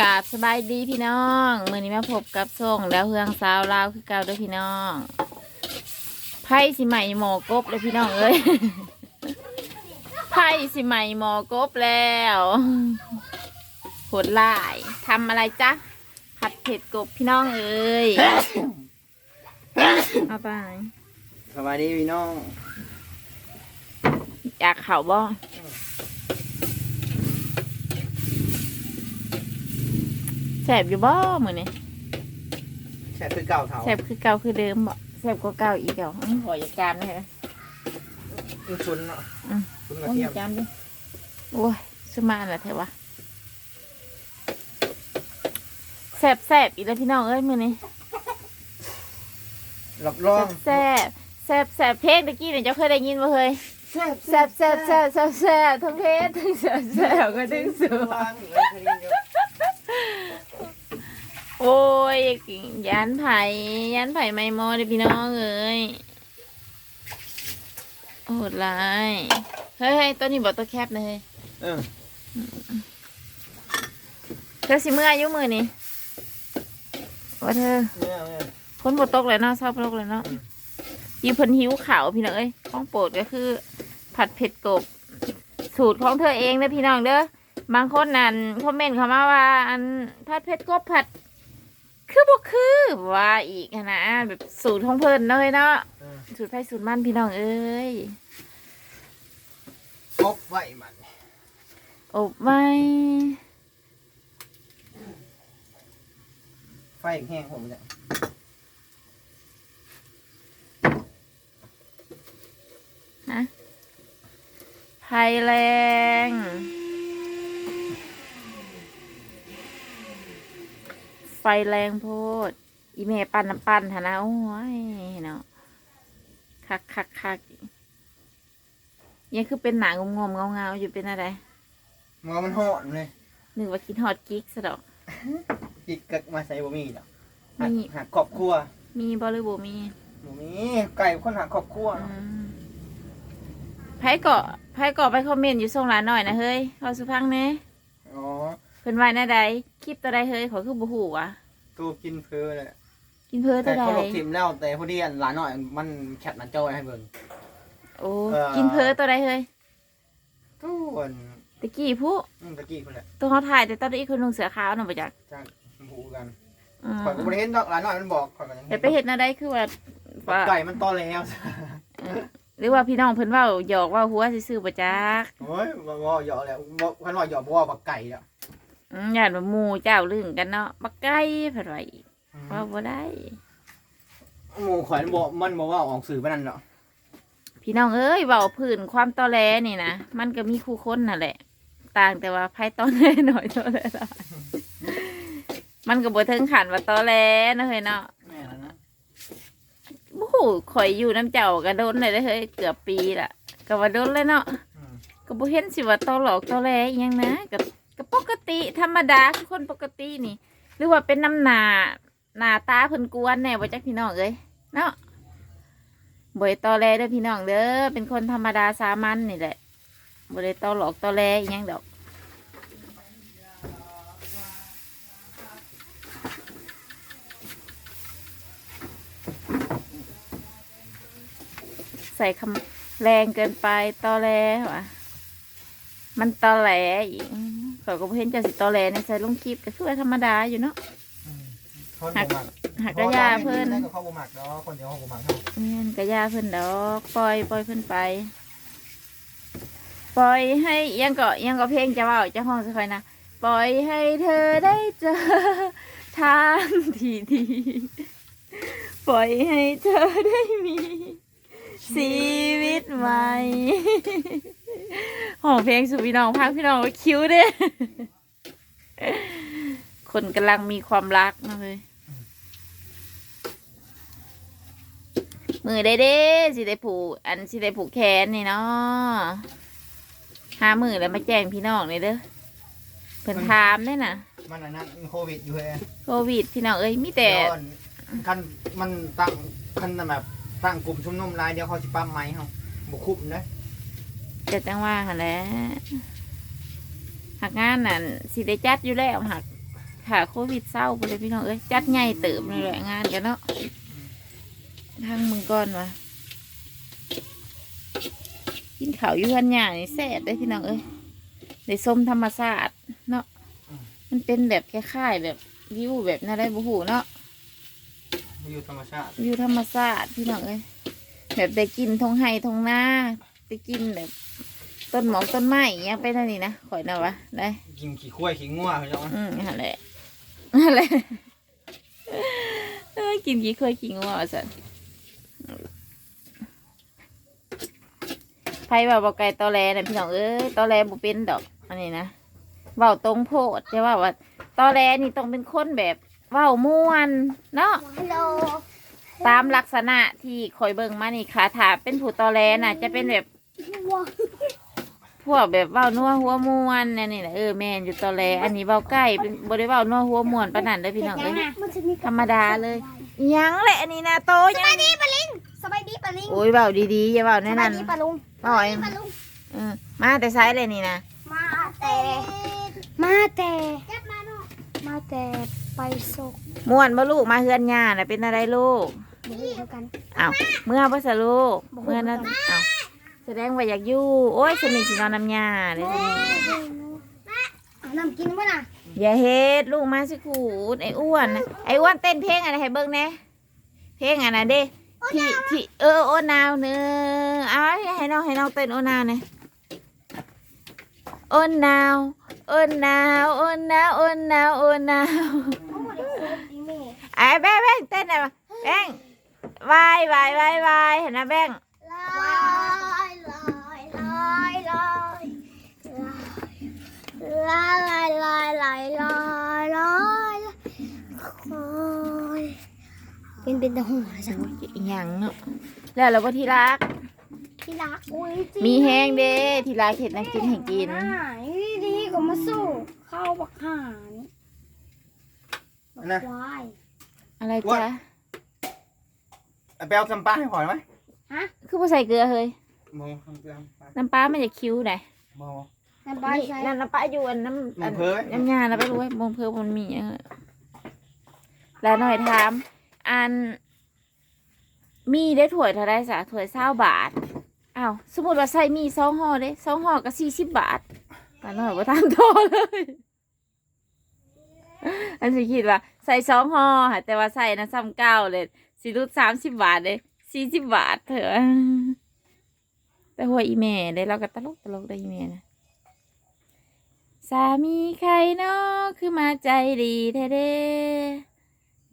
กราบสบายดีพี่น้องมื่อนี้มาพบกับส่งแล้วเฮืองสาวลาวคือเก่าเด้วยพี่น้องไพ่สิใหม่หมอกบเลยพี่น้องเอ้ยไพ่สิใหม่หมอกบแล้วโหดลายทำอะไรจ๊ะผัดเผ็ดกบพี่น้องเอ้ยเอาไปสวัสดีพี่น้อง อยากเข่าบ่แส บอยู่บ่มือนี้แช่คือเก่าเถาแสบคือเก่าคือเดิมบ่แสบกว่าเก่าอีกเก่าอื้อขออย่าจามเลยค่ะอืมชุนเนาะอืมชุนกระโอ้ยเทีอยมย่าจามดิโอ้ยสมาละเถอะวะแสบแสบอีกแล้วพี่น้องเอ้ยมือนี้รับรองแสบแสบแสบเพลงตะกี้เนี่ยเจ้าเคยได้ยินบ่เคยแซ่บแสบแสบแสบแสบแสบทั้งเพลงทั้งแสบแสบก็ทั้งสว วางอยู่เลยพอดีเดียว โอ้ยยันไผ่ยันไผ่ไม่มอเลยพี่น้องเอ้ยโหดร้ายเฮ้ยเฮ้ยตัวนี้บอกตัวแคบนะเฮ้ยเออเธอสิเมื่ออายุมือนี่ว่าเธอเนี่ยเนี่ยพ้นบทตกเลยเนาะชอบตกเลยเนาะอืมยีเพิ่นหิวข่าวพี่น้องเอ้ยของโปรดก็คือ ผัดเผ็ดกบ สูตรของเธอเองเด้อพี่น้องเด้อบางคนนั่นคอมเมนต์เข้ามาว่า อันผัดเผ็ดกบผัด คือบ่คือว่าอีกหั้นนะแบบสูตรของเพิ่นเนาะเฮ้ยเนาะเออสูตรไฟสูตรมันพี่น้องเอ้ยกบไว้มันอบไว้ไฟแห้งผมจะนะไฟแรง ไฟแรงโพด อีเมปั่นน้ำปั่นหะนะโอ้ยเนาะคักคักคักยังคือเป็นหนางงมๆเงาเงาๆอยู่เป็นอะไรหมอมันหอนเลยนึกว่ากินฮอตกิ๊กซะดอกจิกกักมาใส่บะหมี่ดอกหักมีหักครอบครัว มีบอหรือบ่มีบะหมี่ไก่คนหักครอบครัวอืมไพ่เกาะไพ่เกาะไปคอมเมนต์อยู่ส่งหลานหน่อยนะเฮ้ยเขาสุพังเน่อ๋อ เพิ่นว่าแน่ใดคลิปตัวใดเฮ้ยขอคือบ่ฮู้วะตัวกินเพลเลยกินเพ้อตัแต่วใดเขาหลบทิมแล้วแต่พอดีอันหลานหน่อยมันแคปหน้าจอไว้ให้เบิ่ง โอ้เอ่อ กินเพ้อตัวใดเฮ้ยตู้อันตะกี้ผู้อืมตะกี้คนแหละตัวเขาถ่ายแต่ตอนนี้คนนุ่งเสื้อขาวน่ะบ่จักจ้างหูกันอืมข่อยก็บ่ได้เห็นดอกหลานหน่อยมันบอกข่อยก็ยังแต่ไปเฮ็ดแน่ใดคือว่าว่าไก่มันตอแล้วเออหรือว่าพี่น้องเพิ่นเว้าหยอกเว่าหัวซื่อๆบ่จักโอ้ยบ่บ่หยอกแล้วบ่คันว่าหยอกบ่ว่าบักไก่แล้ว อืมย่านว่าหมู่เจ้าลึงกันเนาะบักไก่เพิ่นว่าอีกว่าบ่ได้ หมู่ข่อยมันบ่มันบ่ว่าออกสื่อปานนั้นเนาะพี่น้องเอ้ยเว้าพื้นความตอแหลนี่นะมันก็มีคู่คนนั่นแหละ ต่างแต่ว่าไผตอแหลหน่อยตอแหลหลายมันก็บ่ถึงขั้นว่าตอแหลเนาะเฮ้ยเนาะแม่นนะโอ้โหข่อยอยู่น้ำเจ้าก็โดนเลยเด้อเฮ้ยเกือบปีละก็ว่าโดนเลยเนาะ อืมก็บ่เห็นสิว่าตอหลอกตอแหลอิหยังนะก็ก็ ปกติธรรมดาคือคนปกตินี่ หรือว่าเป็นน้ำหนาหนาตาเพิ่นกวนแน่บ่จักพี่น้องเอ้ยเนาะบ่ได้ตอแหลเด้อพี่น้องเด้อเป็นคนธรรมดาสามัญนี่แหละบ่ได้ตอหลอกตอแหลอิหยังดอกใส่คำแรงเกินไปตอแหลวะมันตอแหลอีก เขาก็บ่เห็นจะสิตอแหลในใส่ลงคลิปก็คือว่าธรรมดาอยู่เนาะ คนบ่มักหักกระยาเพิ่นได้ก็เขาบ่มักเนาะคนเดียวเขาบ่มักเนาะเงินกระยาเพิ่นดอกปล่อยปล่อยเพิ่นไป ปล่อยให้อิหยังก็อิหยังก็เพลงจะเว่าจะห้องสักคอยนะปล่อยให้เธอได้เจอทางที่ดีปล่อยให้เธอได้มี ชีวิตใหม่ ห้องเพลงสุพี่น้องพักพี่น้องไว้คิ้วเด้คนกำลังมีความรักนะเลยมือได้เด้สิได้ผูกอันสิได้ผูกแขนนี่เนาะหามือแล้วมาแจ้งพี่น้องเลยเด้อเพิ่นถามได้น่ะ มันอันนั้นโควิดอยู่เฮ้ยโควิดพี่น้องเอ้ยมีแต่เดี๋ยวอันคันมันตั้งคันแบบตั้งกลุ่มชุมนุมหลายเดี๋ยวเขาสิปั๊มไม้เฮาบ่คุ้มเด้อ จะจังว่าหั่นแหละหักงานนั่นสิได้จัดอยู่แล้วหักขาโควิดเศร้าไปเลยพี่น้องเอ้ยจัดใหญ่เติบเลยแหละงานกันเนาะทางมึงก่อนวะกินข้าวอยู่พันหยานี่แซ่บได้พี่น้องเอ้ยได้ส้มธรรมศาสตร์เนาะมันเป็นแบบคล้ายๆแบบวิวแบบน่าได้บุหูเนาะอยู่ธรรมชาติ วิวธรรมศาสตร์พี่น้องเอ้ยแบบได้กินทงไห้ทงหน้าได้ กินแบบต้นหมอกต้นไม้อหยังไปนั่นนี่นะข่อยนะวะได้กินขี้ข้วยขี้งัวเขาจะว่าอืมนั่นแหละนั่นแหละเอ้ยกินกี่เคยกินว่าสันไพ่ว่าบอกไก่ตอแลนะพี่น้องเอ้ยตอแลบ่เป็นดอกอันนี้นะเว้าตรงโพดจะว่าว่าตอแลนี่ต้องเป็นคนแบบเว้าม่วนเนาะฮัลโหลตามลักษณะที่คอยเบิ่งมานี่ค่ะถ้าเป็นผู้ตอแลน่ะ จะเป็นแบบว้า พวกแบบเว้านัวหัวม่วนเนี่ยนี่แหละเออแม่นอยู่ตอแลอันนี้เว้าใกล้เป็นบ่ได้เว้านัวหัวม่วนปานนั้นเด้อพี่น้องเอ้ยมันจะมีธรรมดาเลยอิหยังแหละอันนี้นะโตสยับายงดีปะลิงสบายดีปะลิงโอ้ยเบาดีๆอย่าเบาสแน่บานั่ยนดีปะลุงเบาเองปะลุงเออมาแต่ไซส์เลยนี่นะมาแต่มาแต่มาแต่ไปส่งม่วนบ่ลูกมาเฮือนย่าน่ะเป็นอะไรลูกบุเดียวกัน อ้าวเมื่อบ่ซะลูกเมื่อนั้นอ้าว แสดงว่าอยากอยู่ โอ้ยสนิทสินอนน้ำยาเด้อสนิทเอาน้ำกินป่ะน่ะอย่าเฮ็ดลูกมาสิขูดไอ้อ้วนนะไอ้อ้วนเต้นเพลงอะไรให้เบิ่งแหน่เพลงอันน่ะเด้ที่ที่เออโอนาวเนื้อเอาให้น้องให้น้องเต้นโอนาวหน่อยโอนาวโอนาวโอนาวโอนาวโอนาวโอ้เดี๋ยวโคตรดีแม่ไอ้แบงค์แบงค์เต้นหน่อยมาแบงค์วายวายวายวายเห็นนะแบง ลอยลอยลอยลอยลอยลอยเป็นเป็นตะหัวจังอีหยังเนาะแล้วเราก็ที่รัก ที่รักอุ้ยจริงมีแห้งเด้ที่รักเห็ดนะกินให้กิน หายดีก็มาสู้เข้าบักหานนะ ควายอะไรจ๊ะเอาไปเอาจำปาให้หอยไหมฮะคือผู้ใส่เกลือเฮ้ยโมทำเกลือไปน้ำปลามันจะคิ้วไหนโม น้ำปลานี่ใส่นั่นน้ำปลาอยู่อันน้ำมงเพยน้ำยาแล้วไปรู้ว่ามงเพอมันมีเออแล้วหน่อยถาม อัน มีได้ถ้วยเท่าไรสะถ้วยเศร้าบาทอ้าวสมมติว่าใส่มีสองห่อเด้สองห่อก็สี่สิบบาทป้าหน่อยว่าทางโตเลยอันสิคิดว่า ใส่สองห่อค่ะแต่ว่าใส่นะซ้ำเก้าเลยสิรุดสามสิบบาทเลยสี่สิบบาทเถอะแต่หัวอีเมลเลยเราก็ตลกตลกได้อีเมลนะ สามีใครเนาะคือมาใจดีแท้เด้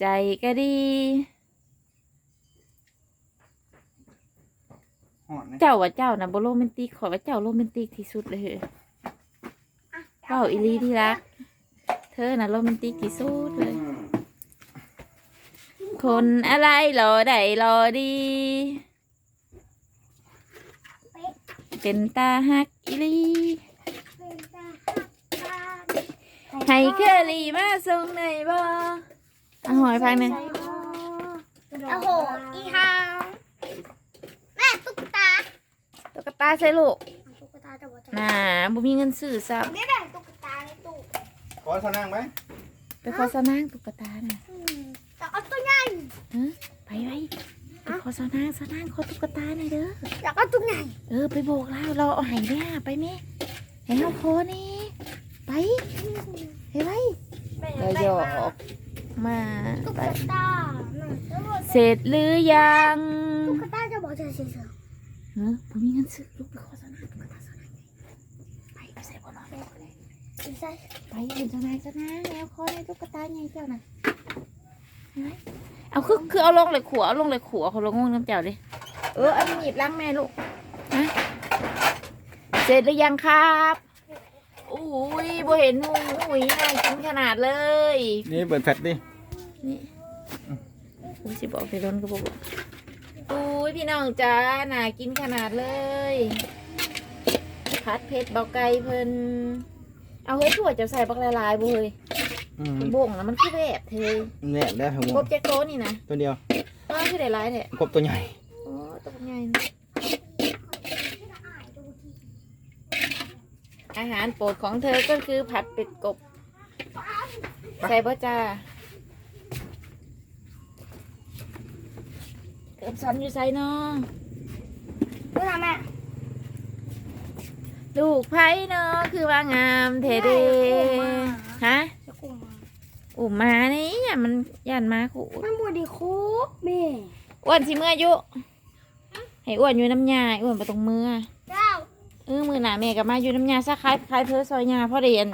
ใจก็ดีหอดนะเจ้าว่าเจ้านะบ่โรแมนติกขอยว่าเจ้าโรแมนติกที่สุดเลยเฮ้ยเจ้าอีหลีที่รัก เธอน่ะโรแมนติกที่สุดเลย คนอะไรรอได้รอดี เป็นตาฮักอีหลี ให้เคอรี่มาส่งหน่อยบ่เอาหอยพังหนึ่งโอ้โห อีหางแม่ตุ๊กตาตุ๊กตาใส่ลูกตุ๊กตาจะบอกจะน่าบ่มีเงินซื้อซับไม่ได้ตุ๊กตาในตู้ขอเท่านั่งไหมไปขอสนางตุ๊กตาน่ะอืมแต่เอาตัวใหญ่ฮะไปไว้ไปขอสนางสนางขอตุ๊กตาหน่อยเด้อ อยากเอาตัวใหญ่เออไปโบกแล้วเราเอาใหายเนี่ยไปแม่ให้เฮาขอนี่ ไปไปไว้เราหยอกมาตุ๊กไปตาเสร็จหรือยังตุ๊กตาจะบอกจะเสียเออบ่มีเงินซื้อลูกไปขอสนางตุ๊กตาสนางไปไปใส่บ่นอนเลยใส่ไปเห็นสนางสนางแล้วขอในตุ๊กตาใหญ่เจ้าน่ะเห็นไหมเอาคือคือเอาลงเลยขัวเอาลงเลยขัวเขาลงงงน้ำเจ้าดิเออเอาไปหยิบล้างแม่ลูกฮะเสร็จหรือยังครับ อุ้ยบ่เห็นหูอุ้ยน่ากินขนาดเลย นี่เปิดแฟลชดินี่อุ้ยสิบอกไปโดนก็บอกอุ้ยพี่น้องจ้าน่ากินขนาดเลยพัดเพชรเบาไก่เพิ่นเอาเฮ้ยถั่วจะใส่บักละลายบ่เฮ้ยอืมบ่งนะมันคือแบบเทยเนี่ยได้ทั้งหมกดบแจ็คโตนี่นะตัวเดียวเออคือได้หลายแท้ กบตัวใหญ่ โอ้ตัวใหญ่นะ อาหารโปรดของเธอก็คือผัดเป็ดกบ ใส่บ่จ้าเกิบสันอยู่ใส่น้องดูนะแม่ลูกไผ่เนาะคือว่างามเทเดฮะจะกุ้งมาอุ่มมานี่อย่ามันยันมาขู่มันบวดีคุบแม่อ้วนสิเมื่ออายุให้อ้วนอยู่น้ำยาอ้วนไปตรงมือ เจ้าเออมือหนาแม่กับมาอยู่น้ำยาซักคล้ายคล้ายเพอซอยยาพ่อเรียน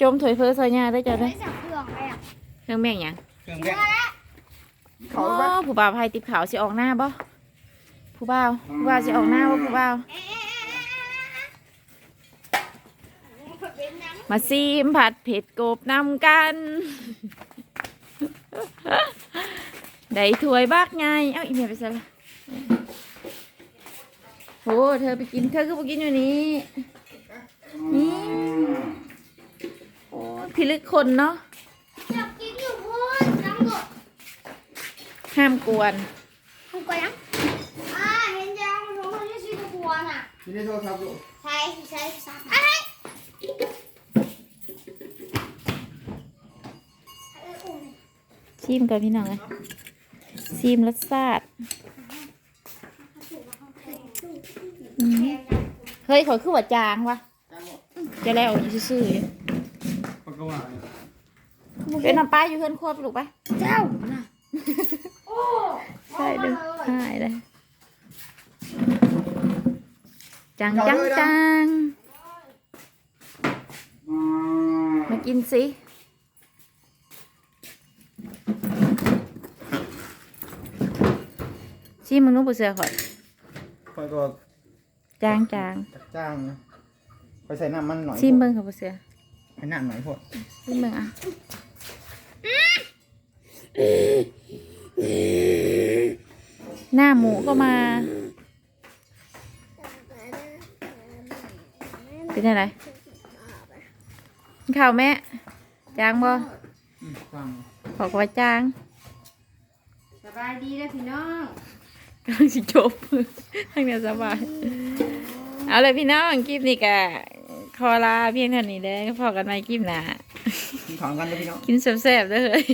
จมถอยเพอซอยยาได้จ้ะไม่เด้อใส่เครื่องไปอะเครื่องแม่งหยังเครื่องแกะอ๋เขาอบ้าผู้บ่าวไพ่ติบขาวสิออกหน้าบ่ผู้บ่าวผู้บ่าวสิออกหน้าบ่ผู้บ่าวมาซีมผัดเผ็ดกบนำกัน ได้ถ้วยบักไง เอ้าอีเมียไปซะละ โหเธอไปกินเธอก็ไปกินอยู่นี่นี่โอ้ยพิลึกคนเนาะอยากกินอยู่พูดน้ำกดห้ามกวนทำก่อนยังอ่าเห็นยังมันรู้ว่าจะซื้อตะกวนอะที่ได้โทรศัพท์ลูกใช่ใช่ใช่อะไรชิมกันพี่น้องเลยชิมรสชาติอืม เฮ้ยขอยคือว่าจางวะจ้างหมดจะแล้วอยู่ซื่อๆอยู่ปากกว่าเป็นน้ำปลาอยู่เพื่อนครัวไปลูกไปเจ้าน่ะโอ้ใช่ดูหายเลยจังจังจังมากินสิชิมมึงนู้นปูเสือข่อยคอยก็ จางจางจัดจ้างนะไปใส่น้ำมันหน่อยชิมเบิ้งค่ะปูเสือให้น้ำหน่อยพอชิมเบิ้งอะหน้าหมูก็มา เป็นอะไรกินข้าวแม่จางบ่อืมฟังขอกว่าจางสบายดีแล้วพี่น้องกำลังสิจบทางเนี้ยสบาย เอาเลยพี่น้องคลิปนี้ก็ขอลาเพียงเท่านี้เด้อพอกันใหม่คลิปหน้ากินของกันเลยพี่น้องกินแซ่บๆเด้อเฮ้ย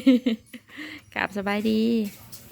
กราบสบายดีส